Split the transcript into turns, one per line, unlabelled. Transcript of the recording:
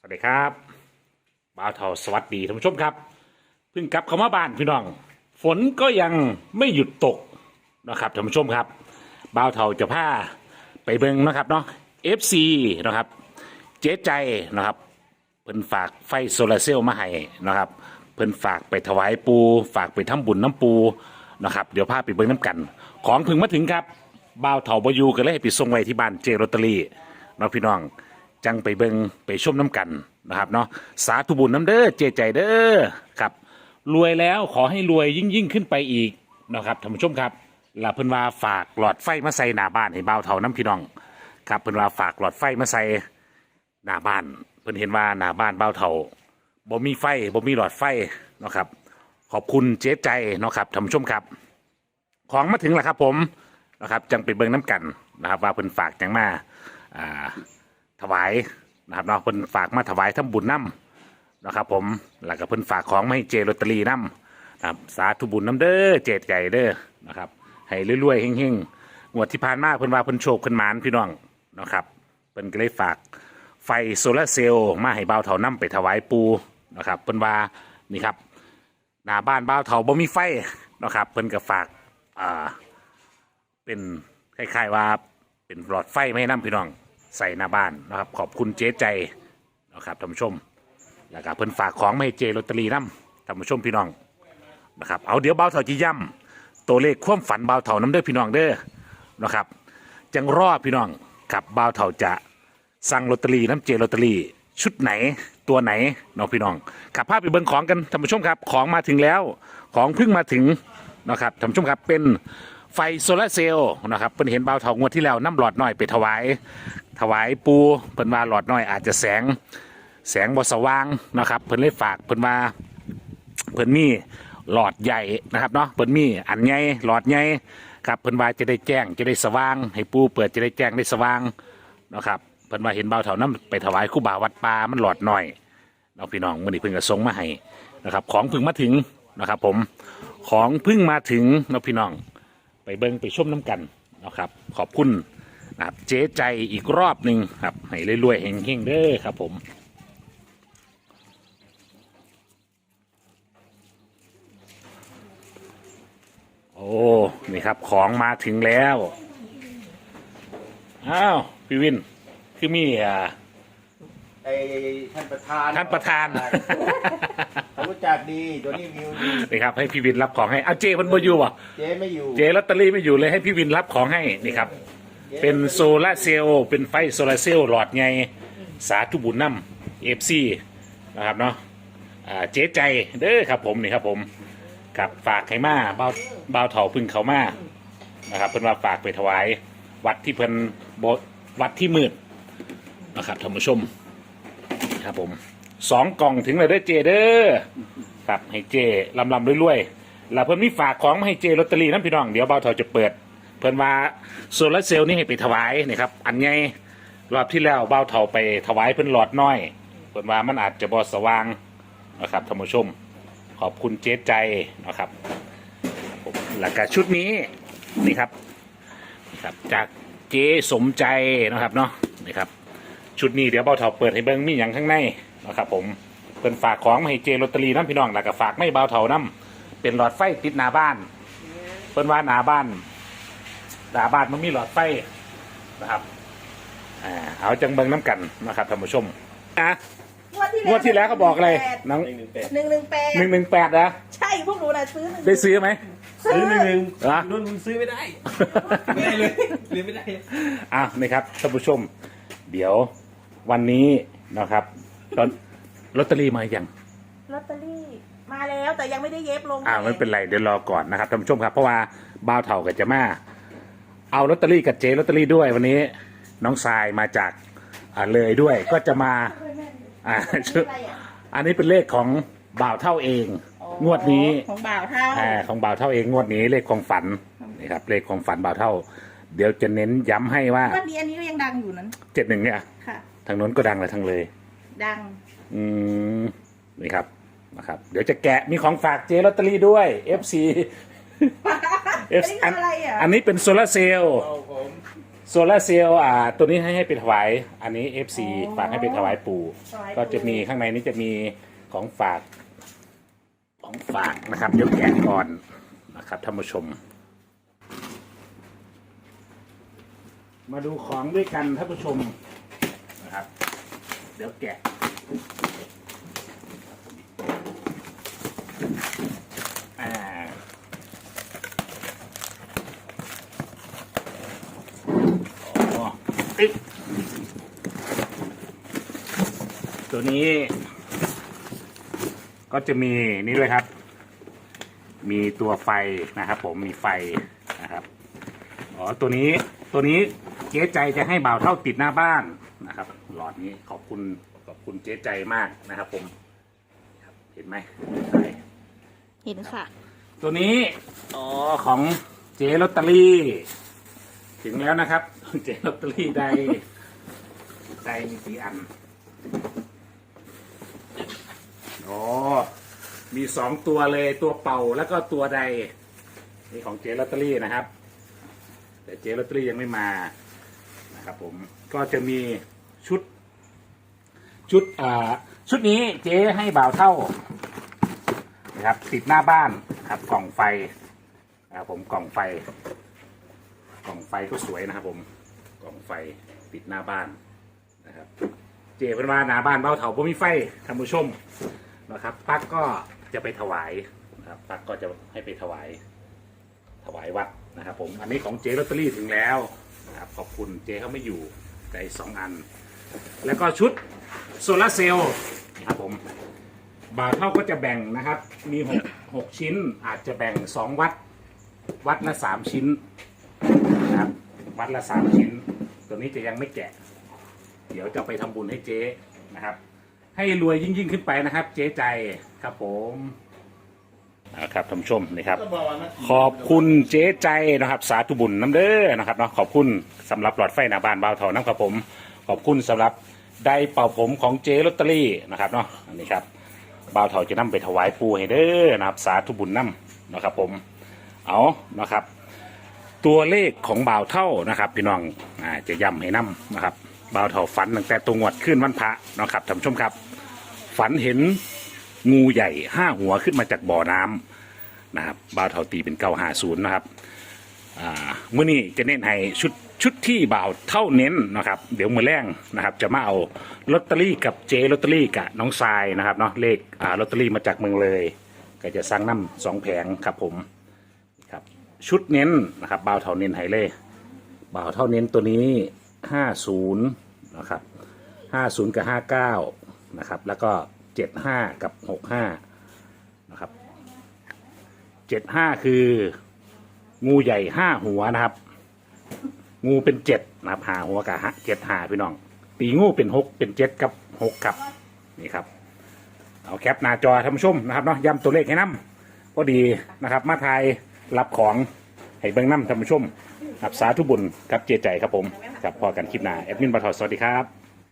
สวัสดีครับบ่าวเทาสวัสดีท่านผู้ชมครับ เพิ่งกลับเข้ามาบ้านพี่น้อง ฝนก็ยังไม่หยุดตกนะครับท่านผู้ชมครับบ่าวเทาจะพาไปเบิ่งนะครับเนาะ FC นะครับ เจ๊ใจนะครับ เพิ่นฝากไฟโซลาร์เซลล์มาให้นะครับ เพิ่นฝากไปถวายปู ฝากไปทำบุญน้ำปูนะครับ เดี๋ยวพาไปเบิ่งน้ำกัน ของเพึ่งมาถึงครับบ่าวเถาบอยูก็เลยให้ไปส่งไว้ที่บ้านเจโรตารีเนาะพี่น้อง จังไปเบิงไปชมน้ำกันนะครับเนาะสาธุบุญน้ำเด้อเจใจเด้อครับ รวยแล้วขอให้รวยยิ่งยิ่งขึ้นไปอีกนะครับท่านผู้ชมครับลาเพิ่นว่าฝากหลอดไฟมาใส่หน้าบ้านให้บ่าวเถาน้ำพี่น้อง ครับเพิ่นว่าฝากหลอดไฟมาใส่หน้าบ้าน เพิ่นเห็นว่าหน้าบ้านบ่าวเถาบ่มีไฟบ่มีหลอดไฟนะครับ ขอบคุณเจ๊ใจนะครับท่านผู้ชมครับ ของมาถึงแล้วครับผมนะครับจังไปเบิ่งน้ำกันนะครับ ว่าเพิ่นฝากจังมาอ่า ถวายนะครับเนาะเพิ่นฝากมาถวายทำบุญน้ำนะครับ ผมแล้วก็เพิ่นฝากของมาให้เจลอตเตอรี่น้ำนะครับสาธุบุญน้ำเด้อเจดใหญ่เด้อนะครับให้รวยๆเฮงๆงวดที่ผ่านมาเพิ่นว่าเพิ่นโชคเพิ่นหมานพี่น้องนะครับเพิ่นก็เลยฝากไฟโซลาร์เซลล์มาให้บ่าวเถาน้ำไปถวายปูนะครับเพิ่นว่านี่ครับหน้าบ้านบ้าวเถาบ่มีไฟนะครับเพิ่นก็ฝากอ่าเป็นคล้ายๆว่าเป็นหลอดไฟไม่ให้น้ำพี่น้อง ใส่หน้าบ้านนะครับ ขอบคุณเจ๊ใจนะครับท่านผู้ชมแล้วก็เพิ่นฝากของมาให้เจลอตเตอรี่น้ำท่านผู้ชมพี่น้องนะครับเอาเดี๋ยวบ้าวเถาจะย่ำตัวเลขความฝันบ้าวเถาน้ำเด้อพี่น้องเด้อนะครับ จังรอพี่น้องกับบ้าวเถาจะสั่งลอตเตอรี่น้ำเจลอตเตอรี่ชุดไหนตัวไหนน้องพี่น้องขับภาพไปเบิ่งของกันท่านผู้ชมครับ ของมาถึงแล้วของเพิ่งมาถึงนะครับท่านผู้ชมครับเป็น ไฟโซลาร์เซลล์นะครับเพิ่นเห็นบ่าวเถางวดที่แล้วน้ำหลอดน้อยไปถวาย ถวายปูเพิ่นว่าหลอดน้อยอาจจะแสงแสงบ่สว่างนะครับเพิ่นเลยฝากเพิ่นว่าเพิ่นมีหลอดใหญ่นะครับเนาะเพิ่นมีอันใหญ่หลอดใหญ่ครับเพิ่นว่าจะได้แจ้งจะได้สว่าง ให้ปูเปิดจะได้แจ้งได้สว่างนะครับเพิ่นว่าเห็นเบาวเถาน้ำไปถวายคู่บ่าวัดป่ามันหลอดหน่อยเนาะพี่น้องมื้อนี้เพิ่นก็ส่งมาให้นะครับ ของเพิ่งมาถึงนะครับ ผมของเพิ่งมาถึงเนาะพี่น้อง ไปเบิ่งไปชมน้ำกันนะครับ ขอบคุณนะครับเจ๊ใจอีกรอบหนึ่งครับให้รวยๆเฮงๆเด้อครับผมโอ้นี่ครับของมาถึงแล้วอ้าวพี่วินคือมีอ่า
ไอ้ท่านประธาน
ท่านประธาน
เขา รู้จักดีตัวนี้วิวดี
นี่ครับให้พี่วินรับของให้เอาเจมันบ่อยู่อะ
เจ๊ไม่อยู่
เจลอตเตอรี่ไม่อยู่เลยให้พี่วินรับของให้นี่ครับ เป็นโซลาร์เซลล์เป็นไฟโซลาร์เซลล์หลอดไงสาธุบุญน้ำเอฟซีนะครับเนาะอ่าเจ๊ใจเด้อครับผมนี่ครับผมกับฝากให้มาเบาเบาเถาพึ่งเขามานะครับเพิ่นว่าฝากไปถวาย วัดที่เพิ่นบวัดที่มืดนะครับท่านผู้ชมครับผม สองกล่องถึงเลยเด้อเจเด้อครับให้เจลำลำรวยๆแล้วเพิ่นมีฝากของมาให้เจลอตเตอรี่นั่นพี่น้องเดี๋ยวเบาเถาจะเปิด เพิ่นว่าโซลาร์เซลล์นี่ให้ไปถวายนี่ครับอันไงรอบที่แล้วเบาเถาไปถวายเพิ่นหลอดน้อย เพิ่นว่ามันอาจจะบ่สว่างนะครับท่านผู้ชม ขอบคุณเจ๊ใจนะครับผมแล้วก็ชุดนี้นี่ครับครับจากเจ๊สมใจนะครับเนาะนี่ครับชุดนี้เดี๋ยวเบาเถาเปิดให้เบิ้งมีอย่างข้างใน นะครับผมเพิ่นฝากของมาให้เจลอตเตอรี่น้ำพี่น้องแล้วก็ฝากไม่เบาเถาน้ำเป็นหลอดไฟติดหน้าบ้าน เพิ่นว่าหน้าบ้านหน้าบ้านมันมีหลอดไฟนะครับอ่าเอาจังเบิ้งน้ำกันนะครับท่านผู้ชมนะงวดที่แล้วเขาบอกอะไรน้อง
หนึ่งหนึ่งแปด
หนึ่งหนึ่งแปด
หนึ่งหนึ่งแปดนะ
ใช่พวกหนูนะซื้อหนึ่ง
ได้ซื้อไหม
ซื้อ
หนึ่งหนึ่ง
เหรอ
นุ่นมึงซื้อไม่ได้ไม่ได้เลยซื้อไม่ได้
อะนะครับท่านผู้ชม เดี๋ยววันนี้นะครับ ตอนลอตเตอรี่มาอย่าง
ลอตเตอรี่มาแล้วแต่ยังไม่ได้เย็บลง
อ่าไม่เป็นไรเดี๋ยวรอก่อนนะครับท่านผู้ชมครับ เพราะว่าบ่าวเถ่ากับจะมาเอาลอตเตอรี่กับเจลอตเตอรี่ด้วยวันนี้ น้องทรายมาจากอ่าเลยด้วยก็จะมาอ่าชุด
อะไรอะ
อันนี้เป็นเลขของบ่าวเท่าเอง งวดนี้
ของบ่าวเท่า
อ่าของบ่าวเท่าเองงวดนี้เลขของฝันนี่ครับเลขของฝันบ่าวเท่า เดี๋ยวจะเน้นย้ำให้ว่า
วันนี้อันนี้ก็ยังดังอยู่นั้น
เจ็ดหนึ่งเนี่ย
ค่ะ
ทางโน้นก็ดังเลยทางเลย
ดัง
อืมนี่ครับนะครับ เดี๋ยวจะแกะมีของฝากเจลอตเตอรี่ด้วย FC
อันนี้คืออะไรอะ
อันนี้เป็นโซลาร์เซลล์
เอาผม
โซลาร์เซลล์อ่า ตัวนี้ให้ให้ไปถวาย อันนี้ FC
อ๋อ
ฝากให้ไปถวายปู่
ถวายปู่
ก็จะมีข้างในนี้จะมีของฝาก ของฝากนะครับ เดี๋ยวแกะก่อนนะครับท่านผู้ชม มาดูของด้วยกันท่านผู้ชมนะครับ เดี๋ยวแกะอ่าอ๋ออึ๊บ ตัวนี้ ก็จะมีนี่ด้วยครับ มีตัวไฟนะครับผมมีไฟนะครับอ๋อตัวนี้ตัวนี้เจ๊ใจจะให้บ่าวเท่าติดหน้าบ้านนะครับ หลอดนี้ขอบคุณ คุณเจ๊ใจมากนะครับ ผมครับเห็นไหมใช่
เห็นค่ะ
ตัวนี้อ๋อของเจ๊ลอตเตอรี่ ถึงแล้วนะครับ เจ๊ลอตเตอรี่ใดใดมีกี่อันโอ้มีสองตัวเลยตัวเป่าแล้วก็ตัวใดนี่ของเจ๊ลอตเตอรี่นะครับ แต่เจ๊ลอตเตอรี่ยังไม่มานะครับผมก็จะมีชุด ชุดอ่าชุดนี้เจ๊ให้บ่าวเท่านะครับติดหน้าบ้านครับกล่องไฟนะครับผมกล่องไฟ กล่องไฟก็สวยนะครับ ผมกล่องไฟติดหน้าบ้านนะครับ เจ๊เพิ่นว่าหน้าบ้านเบ้าเถาบ่มีไฟท่านผู้ชมนะครับปักก็จะไปถวายนะครับปักก็จะให้ไปถวาย ถวายวัดนะครับ ผมอันนี้ของเจ๊ลอตเตอรี่ถึงแล้วนะครับขอบคุณเจ๊เขาไม่อยู่ไก่สองอัน แล้วก็ชุดโซลาร์เซลล์ครับผมบาทเท่าก็จะแบ่งนะครับ มีหกหกชิ้นอาจจะแบ่งสองวัด วัดละสามชิ้นนะครับวัดละสามชิ้น ตัวนี้จะยังไม่แกะ เดี๋ยวจะไปทำบุญให้เจ๊นะครับ ให้รวยยิ่งยิ่งขึ้นไปนะครับ เจ๊ใจครับผมนะครับท่านผู้ชมนะครับ ขอบคุณเจ๊ใจนะครับ สาธุบุญน้ำเด้อนะครับเนาะขอบคุณสำหรับหลอดไฟหน้าบ้านบ่าวเถาน้ำครับผม ขอบคุณสำหรับไดร์เป่าผมของเจลอตเตอรี่นะครับเนาะอันนี้ครับบ่าวเถาจะนำไปถวายปู่ให้เด้อนะครับ สาธุบุญน้ำนะครับ ผมเอานะครับ ตัวเลขของบ่าวเท่านะครับพี่น้องอ่าจะย้ำให้น้ำนะครับบ่าวเท่าฝันตั้งแต่ตัวงวดขึ้นวันพระนะครับท่านผู้ชมครับ ฝันเห็นงูใหญ่ห้าหัวขึ้นมาจากบ่อน้ำนะครับบ่าวเท่าตีเป็นเก้าหาศูนย์นะครับอ่ามื่อนี้จะเน้นให้ชุด ชุดที่บ่าวเท่าเน้นนะครับ เดี๋ยวมือแรงนะครับ จะมาเอาลอตเตอรี่กับเจลอตเตอรี่กับน้องทรายนะครับเนาะเลขอ่าลอตเตอรี่มาจากเมืองเลย ก็จะสั่งน้ำสองแผงครับผมครับชุดเน้นนะครับบ่าวเท่าเน้นให้เลยบ่าวเท่าเน้นตัวนี้ห้าศูนย์นะครับห้าศูนย์กับห้าเก้านะครับแล้วก็เจ็ดห้ากับหกห้านะครับเจ็ดห้าคืองูใหญ่ห้าหัวนะครับ งูเป็นเจ็ดนะครับหาหัวกะฮะเจ็ดหาพี่น้อง ตีงูเป็นหกเป็นเจ็ดกับหกครับนี่ครับ เอาแคปหน้าจอท่านผู้ชมนะครับเนาะย้ำตัวเลขให้น้ำพอดีนะครับ มาทายรับของให้เบิ้งน้ำท่านผู้ชมครับสาธุบุญครับเจใจครับผมครับพอกันคลิปหน้าแอดมินบัตรสวัสดีครับ